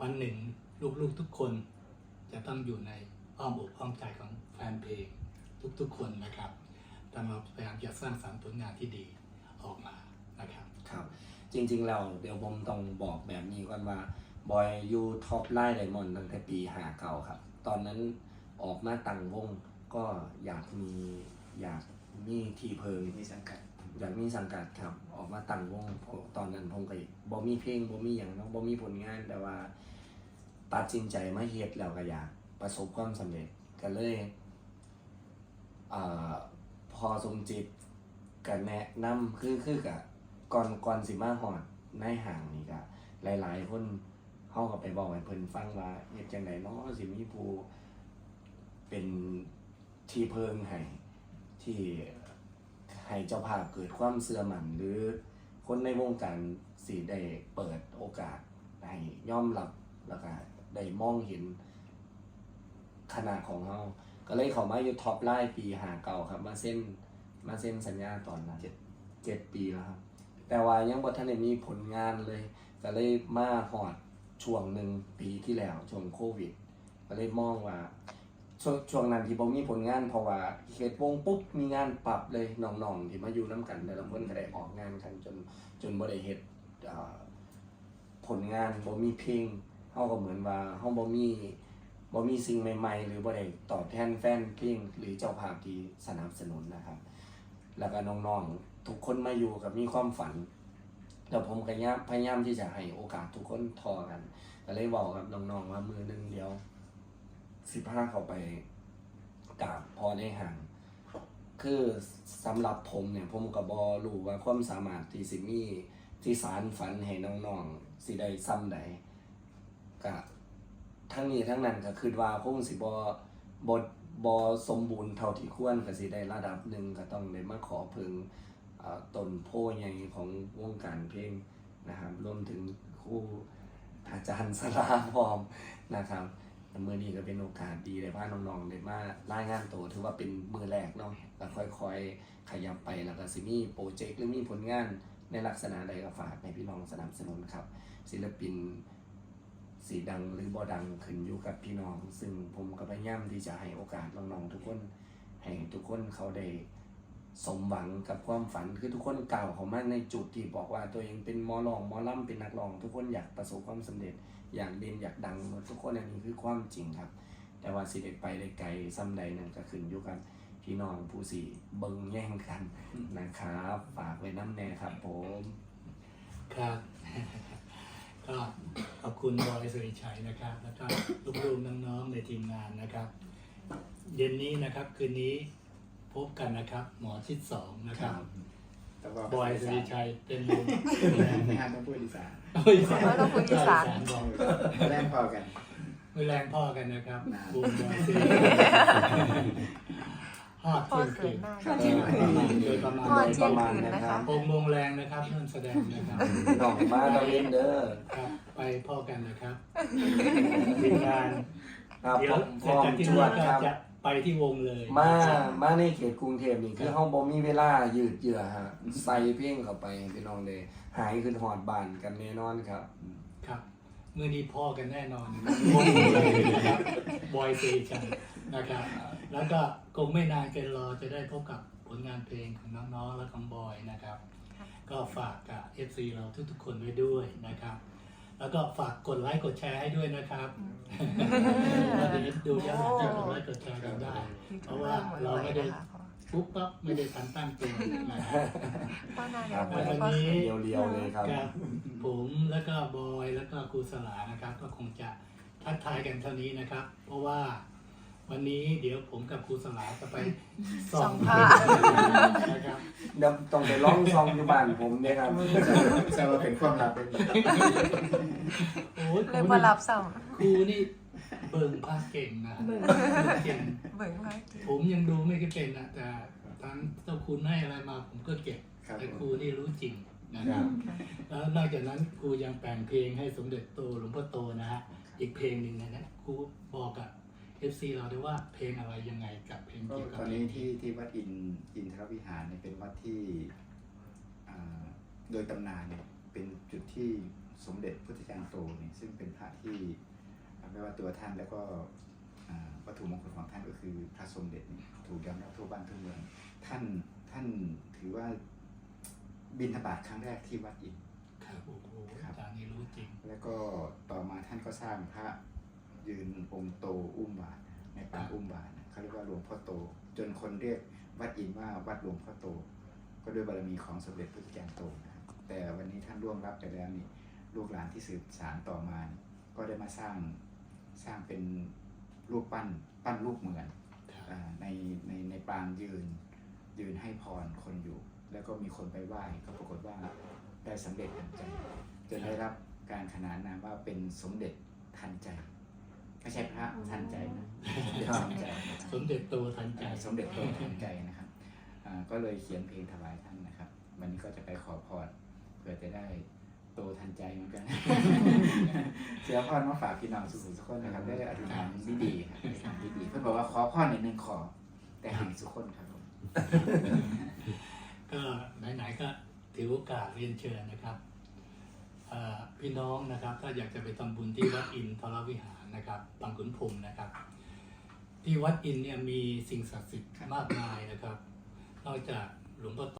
วันหนึ่งลูกๆทุกคนจะต้องอยู่ในอ้อมอกอ้อมใจของแฟนเพลงทุกๆคนนะครับแต่เราพยายามจะสร้างสรรค์ผลงานที่ดีออกมานะครับครับ จริงๆแล้วเดี๋ยวผมต้องบอกแบบนี้ก่อนว่าบอยอยู่ท็อปไลน์ไดมอนด์ตั้งแต่ปีหาเก่าครับ ตอนนั้นออกมาตั้งวงก็อยากมีอยากมีที่เพิงมีสังกัด อยากมีสังกัดครับ ออกมาตั้งวงตอนนั้นผมก็บ่มีเพลงบ่มีหยังเนาะบ่มีผลงานแต่ว่า ตัดสินใจมาเฮ็ดแล้วก็อยากประสบความสำเร็จก็เลยอ่าพอสมจิตก็แนะนำคือคือกับก่อนก่อนสิมาฮอดในห้างนี่ก็หลาย ๆ คนเฮาก็ไปบอกให้เพิ่นฟังว่าเฮ็ดจังไดเนาะสิมีผู้เป็นที่เพิงให้ที่ ให้เจ้าภาพเกิดความเสื่อมันหรือคนในวงการสีได้เปิดโอกาสให้ย่อมรับแล้วก็ได้มองเห็นขนาดของเราก็เลยเขามาอยู่ท็อปไลน์ปีหาเก่าครับ มาเส้นมาเส้นสัญญาตอนนั้นเจ็ดเจ็ดปีแล้วครับ แต่ว่ายังบ่ทันได้มีผลงานเลย ก็เลยมาหอดช่วงหนึ่งปีที่แล้วช่วงโควิด ก็เลยมองว่า ช่วงช่วงนั้นที่ผมมีผลงานเพราะว่าเฮ็ดวงปุ๊บมีงานปรับเลยน้องๆที่มาอยู่น้ำกันแต่ละคนก็ได้ออกงานกันจนจนบ่ได้เฮ็ดผลงานบ่มีเพลงเฮาก็เหมือนว่าเฮาบ่มีบ่มีสิ่งใหม่ ๆ หรือบ่ได้ตอบแทนแฟนเพลงหรือเจ้าภาพที่สนับสนุนนะครับ แล้วก็น้องๆทุกคนมาอยู่กับมีความฝันแล้วผมก็พยายามที่จะให้โอกาสทุกคนทอกันก็เลยบอกกับน้องๆว่ามือหนึงเดียว สิบห้าเข้าไปกราบพอในห่าง คือสำหรับผมเนี่ย ผมกับบอรู้ว่าความสามารถที่สิมีที่สารฝันให้น้องๆสิได้ซ้ำใดก็ทั้งนี้ทั้งนั้นก็คือว่าคงสิบอบอบอสมบูรณ์เท่าที่ควรก็สิได้ระดับหนึ่งก็ต้องได้มาขอพึงต้นโพใหญ่ของวงการเพลงนะครับรวมถึงครูอาจารย์สลาพร้อมนะครับ มือนี้ก็เป็นโอกาสดีเลยพาน้องๆได้มารายงานตัวถือว่าเป็นมือแรกเนาะแล้วค่อยๆ ขยับไปแล้วก็สิมีโปรเจกต์หรือมีผลงานในลักษณะใดก็ฝากให้พี่น้องสนับสนุนครับ ศิลปินสีดังหรือบ่ดังขึ้นอยู่กับพี่น้อง ซึ่งผมก็พยายามที่จะให้โอกาสน้องๆทุกคนให้ทุกคนเขาได้ สมหวังกับความฝันคือทุกคนกล่าวเขามาในจุดที่บอกว่าตัวเองเป็นมอรองมอล่ำเป็นนักร้อง ทุกคนอยากประสบความสำเร็จ อยากเด่นอยากดังหมดทุกคนอันนี้คือความจริงครับ แต่ว่าสิเด็ไปได้ไกลซ้ำใดนั่นก็ขึ้นอยู่กับพี่น้องผู้สี่เบิงแย่งกันนะครับฝากไว้น้ำแน่ครับผมครับก็ขอบคุณบอยสุริชัยนะครับ แล้วก็ลูกๆน้องๆในทีมงานนะครับ เย็นนี้นะครับคืนนี้ พบกันนะครับ หมอชิดสองนะครับ แต่ว่าบอยสุริชัยเป็นลมไม่ห้ามต้องพูดอีสานโอ้ยเราต้องคุยอีสานบอกแล่นพอกันไม่แรงพ่อกันนะครับนะบูมบอยสุริฮอดพ่อเที่ยงเขิคืนนมากโดยประมาณพ่อโดยเที่ปยงระมาณคืนนะคะหกโมงแรงนะครับเริ่มแสดงนะครับพี่น้องมาตะเวนเด้อครับ ไปพ่อกันนะครับทีมงานครับเดี๋ยผวมพเสร็จร้อมจากที่ชนู่วนนก็ครับจะ ไปที่วงเลยมานะครับมาในเขตกรุงเทพนี่คือห้องบ่มีเวลายืดเยื้อฮะใส่เพ่งเข้าไปพี่น้องเลยหายขึ้นหอดบ้านกันแน่นอนครับ ครับเมื่อนี้พ่อกันแน่นอนนะครับวงเลยนะครับบอยเซชันนะครับ แล้วก็คงไม่นานเกินรอจะได้พบกับผลงานเพลงของน้องๆและของบอยนะครับ ก็ฝากกับ FC เราทุกๆคนไว้ด้วยนะครับ แล้วก็ฝากกดไลค์กดแชร์ให้ด้วยนะครับเราจะดูย้อนหลังที่กดไลค์กดแชร์กันได้ เพราะว่าเราไม่ได้ปุ๊บปั๊บไม่ได้ทันตั้งตัวนะครับพ่อนาครับเดี๋ยววันพ่อนี้เรียวๆเลยครับครับ ผมแล้วก็บอยแล้วก็ครูสลานะครับ ก็คงจะทักทายกันเท่านี้นะครับ เพราะว่า วันนี้เดี๋ยวผมกับครูสลาจะไปส่องนะครับเดี๋ยวต้องไปล่องซองอยู่บ้านผมเนี่ยครับแซวว่าเป็นความลับเป็นโอ้ยคเลยรูมานี่รับส่งครูนี่เบิ่งภาคเก่งนะเก่ง เบิ่งมาผมยังดูไม่ค่อยเป็นนะแต่ทั้งเจ้าคุณให้อะไรมาผมก็เก็บครับแต่ครูนี่รู้จริงนะคครัรับบแล้วนอกจากนั้นครูยังแต่งเพลงให้สมเด็จโตหลวงพ่อโตนะฮะอีกเพลงหนึ่งนะนะครูบอกกับเอฟ ซีเราด้วยว่าเพลงอะไรยังไงกับเพลงก็เกี่ยวกับตอนนี้ที่ที่วัดอินอินทรวิหารเนี่ยเป็นวัดที่อ่าโดยตำนานเนี่ยเป็นจุดที่สมเด็จพุทธจารย์โตเนี่ยซึ่งเป็นพระที่ไม่ว่าตัวท่านแล้วก็อ่าวัตถุมงคลของท่านก็คือพระสมเด็จนี่ถูกยอมรับทั่วบ้านทั่วเมืองท่านท่านถือว่าบิณฑบาตครั้งแรกที่วัดอินทร์ครับโอ้โหครับอาจารย์นี่รู้จริง แล้วก็ต่อมาท่านก็สร้างพระ ยืนองค์โตอุ้มบาทในปางอุ้มบาทนะเขาเรียกว่าหลวงพ่อโต จนคนเรียกวัดอินว่าวัดหลวงพ่อโต ก็ด้วยบารมีของสมเด็จพระพุทธจารย์โตนะครับแต่วันนี้ท่านร่วงรับไปแล้วนี่ลูกหลานที่สืบสานต่อมานี่ก็ได้มาสร้างสร้างเป็นรูปปั้นปั้นรูปเหมือนครับอ่าในในในปางยืนยืนให้พรคนอยู่ แล้วก็มีคนไปไหว้ก็ปรากฏว่าได้สำเร็จทันใจจนได้รับการขนานนามว่าเป็นสมเด็จทันใจ ไม่ใช่พระทันใจนะสมเด็จทันใจนะครับสมเด็จโตทันใจอ่าสมเด็จโตทันใจนะครับอ่าก็เลยเขียนเพลงถวายท่านนะครับ วันนี้ก็จะไปขอพรเพื่อจะได้โตทันใจเหมือนกันเสียพรมาฝากพี่น้องสุขุมสุขคนนะครับได้อธิษฐานที่ดีครับอธิษฐานที่ดีเพื่อนบอกว่าขอพรในหนึ่งขอ แต่ให้สุขคนครับผมก็ไหนๆก็ถือโอกาสเรียนเชิญนะครับเอ่อ พี่น้องนะครับ ถ้าอยากจะไปทำบุญที่วัดอินทรวิหารนะครับบางขุนพรมนะครับ ที่วัดอินเนี่ยมีสิ่งศักดิ์สิทธิ์มากมายนะครับ นอกจากหลวงพ่อ